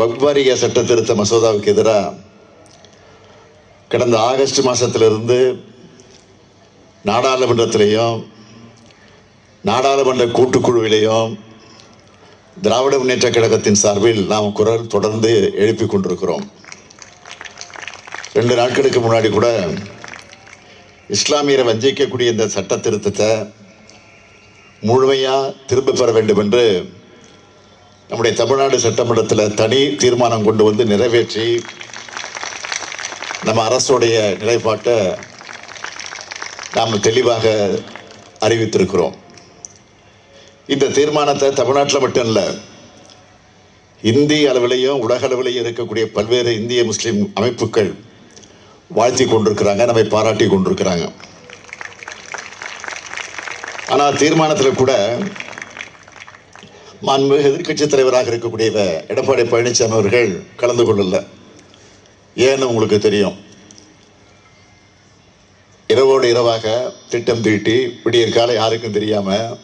வக்பாரியா சட்ட திருத்த மசோதாவுக்கு எதிராக கடந்த ஆகஸ்ட் மாதத்திலிருந்து நாடாளுமன்றத்திலையும் நாடாளுமன்ற கூட்டுக்குழுவிலையும் திராவிட முன்னேற்ற கழகத்தின் சார்பில் நாம் குரல் தொடர்ந்து எழுப்பி கொண்டிருக்கிறோம். ரெண்டு நாட்களுக்கு முன்னாடி கூட இஸ்லாமியரை வஞ்சிக்கக்கூடிய இந்த சட்ட திருத்தத்தை முழுமையாக திரும்ப பெற வேண்டும் என்று நம்முடைய தமிழ்நாடு சட்டமன்றத்தில் தனி தீர்மானம் கொண்டு வந்து நிறைவேற்றி நம்ம அரசுடைய நிலைப்பாட்டை நாம் தெளிவாக அறிவித்திருக்கிறோம். இந்த தீர்மானத்தை தமிழ்நாட்டில் மட்டும் இல்லை இந்திய அளவிலையும் உலக அளவிலையும் இருக்கக்கூடிய பல்வேறு இந்திய முஸ்லீம் அமைப்புகள் வாழ்த்தி கொண்டிருக்கிறாங்க நம்மை பாராட்டி கொண்டிருக்கிறாங்க. ஆனால் தீர்மானத்தில் கூட மாண்பு எதிர்க்கட்சித் தலைவராக இருக்கக்கூடிய எடப்பாடி பழனிசாமி அவர்கள் கலந்து கொள்ளல. ஏன்னு உங்களுக்கு தெரியும். இரவோடு இரவாக திட்டம் தீட்டி விடியற் காலை யாருக்கும் தெரியாம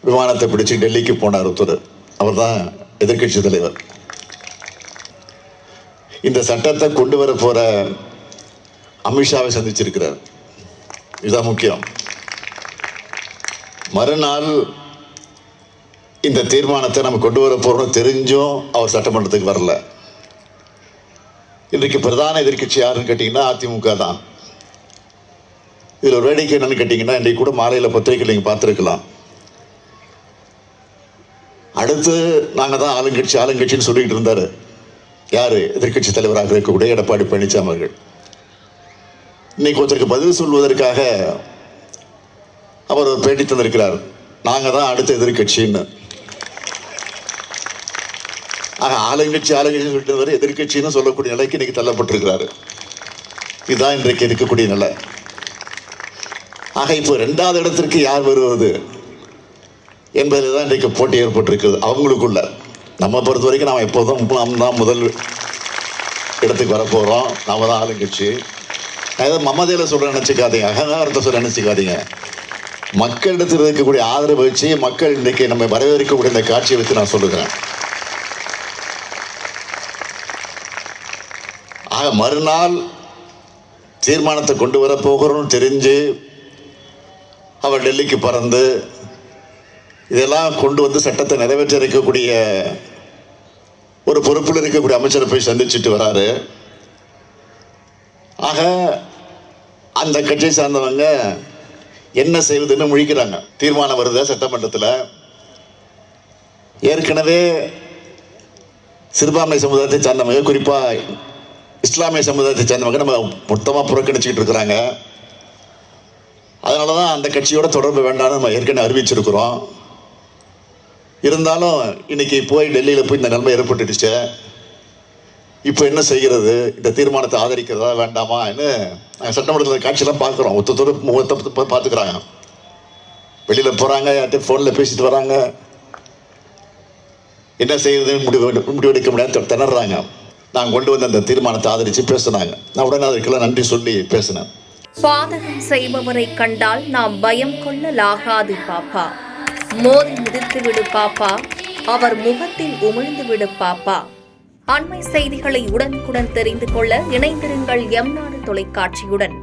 விமானத்தை பிடிச்சு டெல்லிக்கு போனார் ஒருத்தர். அவர் தான் எதிர்க்கட்சி தலைவர். இந்த சட்டத்தை கொண்டு வர போற அமித்ஷாவை சந்திச்சிருக்கிறார். இதுதான் முக்கியம். மறுநாள் இந்த தீர்மானத்தை நம்ம கொண்டு வர போறோம்னு தெரிஞ்சும் அவர் சட்டமன்றத்துக்கு வரல. இன்றைக்கு பிரதான எதிர்க்கட்சி யாருன்னு கேட்டிங்கன்னா அதிமுக தான். இதில் ஒரு வேடிக்கை என்னன்னு கேட்டிங்கன்னா இன்றைக்கு கூட மாலையில் பத்திரிகை நீங்கள் பார்த்துருக்கலாம். அடுத்து நாங்கள் தான் ஆளுங்கட்சி ஆளுங்கட்சின்னு சொல்லிக்கிட்டு இருந்தார். யார்? எதிர்க்கட்சி தலைவராக இருக்கக்கூடிய எடப்பாடி பழனிசாமி அவர்கள். இன்னைக்கு ஒருத்தருக்கு பதில் சொல்வதற்காக அவர் ஒரு பேட்டி தந்திருக்கிறார். நாங்கள் தான் அடுத்த எதிர்க்கட்சின்னு. ஆக ஆளுங்கட்சி ஆளுங்கட்சி சொல்லிட்டு எதிர்கட்சின்னு எதிர்க்கட்சின்னு சொல்லக்கூடிய நிலைக்கு இன்னைக்கு தள்ளப்பட்டிருக்கிறாரு. இதுதான் இன்றைக்கு இருக்கக்கூடிய நிலை. ஆக இப்போ ரெண்டாவது இடத்திற்கு யார் வருவது என்பதில் தான் இன்றைக்கு போட்டி ஏற்பட்டிருக்கிறது. அவங்களுக்குள்ள. நம்ம பொறுத்த வரைக்கும் நாம் எப்போதும் நாம் தான் முதல் இடத்துக்கு வரப்போகிறோம் நாம தான் ஆளுங்கட்சி. நான் ஏதோ மமதையில் சொல்ல நினச்சிக்காதீங்க. அகங்காரத்தை சொல்ல நினச்சிக்காதீங்க. மக்களிடத்தில் இருக்கக்கூடிய ஆதரவு வச்சு மக்கள் இன்றைக்கு நம்ம வரவேற்கக்கூடிய இந்த காட்சியை வச்சு நான் சொல்லுகிறேன். ஆக மறுநாள் தீர்மானத்தை கொண்டு வர போகிறோம்னு தெரிஞ்சு அவர் டெல்லிக்கு பறந்து இதெல்லாம் கொண்டு வந்து சட்டத்தை நிறைவேற்ற இருக்கக்கூடிய ஒரு பொறுப்பில் இருக்கக்கூடிய அமைச்சரை போய் சந்திச்சுட்டு வராரு. ஆக அந்த கட்சியை சார்ந்தவங்க என்ன செய்வதுன்னு முழிக்கிறாங்க. தீர்மானம் வருது சட்டமன்றத்தில். ஏற்கனவே சிறுபான்மை சமுதாயத்தை சார்ந்தவங்க குறிப்பாக இஸ்லாமிய சமுதாயத்தை சேர்ந்தவங்க நம்ம மொத்தமாக புறக்கணிச்சுக்கிட்டு இருக்கிறாங்க. அதனால தான் அந்த கட்சியோட தொடர்பு வேண்டாம்னு நம்ம ஏற்கனவே அறிவிச்சிருக்கிறோம். இருந்தாலும் இன்னைக்கு போய் டெல்லியில் போய் இந்த நிலைமை ஏற்பட்டுடுச்சு. இப்போ என்ன செய்கிறது? இந்த தீர்மானத்தை ஆதரிக்கிறதா வேண்டாமான்னு நாங்கள் சட்டமன்றத்தில் காட்சியெல்லாம் பார்க்குறோம். ஒத்தத்தோடு முகத்தை பார்த்துக்கிறாங்க. வெளியில் போகிறாங்க யார்கிட்ட ஃபோனில் பேசிட்டு வராங்க. என்ன செய்யறதுன்னு முடிவு முடிவெடுக்க முடியாது திணறாங்க. நான் கொண்டு வந்த அந்த தீர்மானத்தை ஆதரித்து பேசினாங்க. நான் உடனே அதற்கெல்லாம் நன்றி சொல்லி பேசினேன். பாதகம் செய்பவரை கண்டால் நாம் பயம் கொள்ளலாகாது பாப்பா. மோதி மிதித்து விடு பாப்பா. அவர் முகத்தில் உமிழ்ந்து விடு பாப்பா. அண்மை செய்திகளை உடனுக்குடன் தெரிந்து கொள்ள இணைந்திருங்கள் எம் நாடு தொலைக்காட்சியுடன்.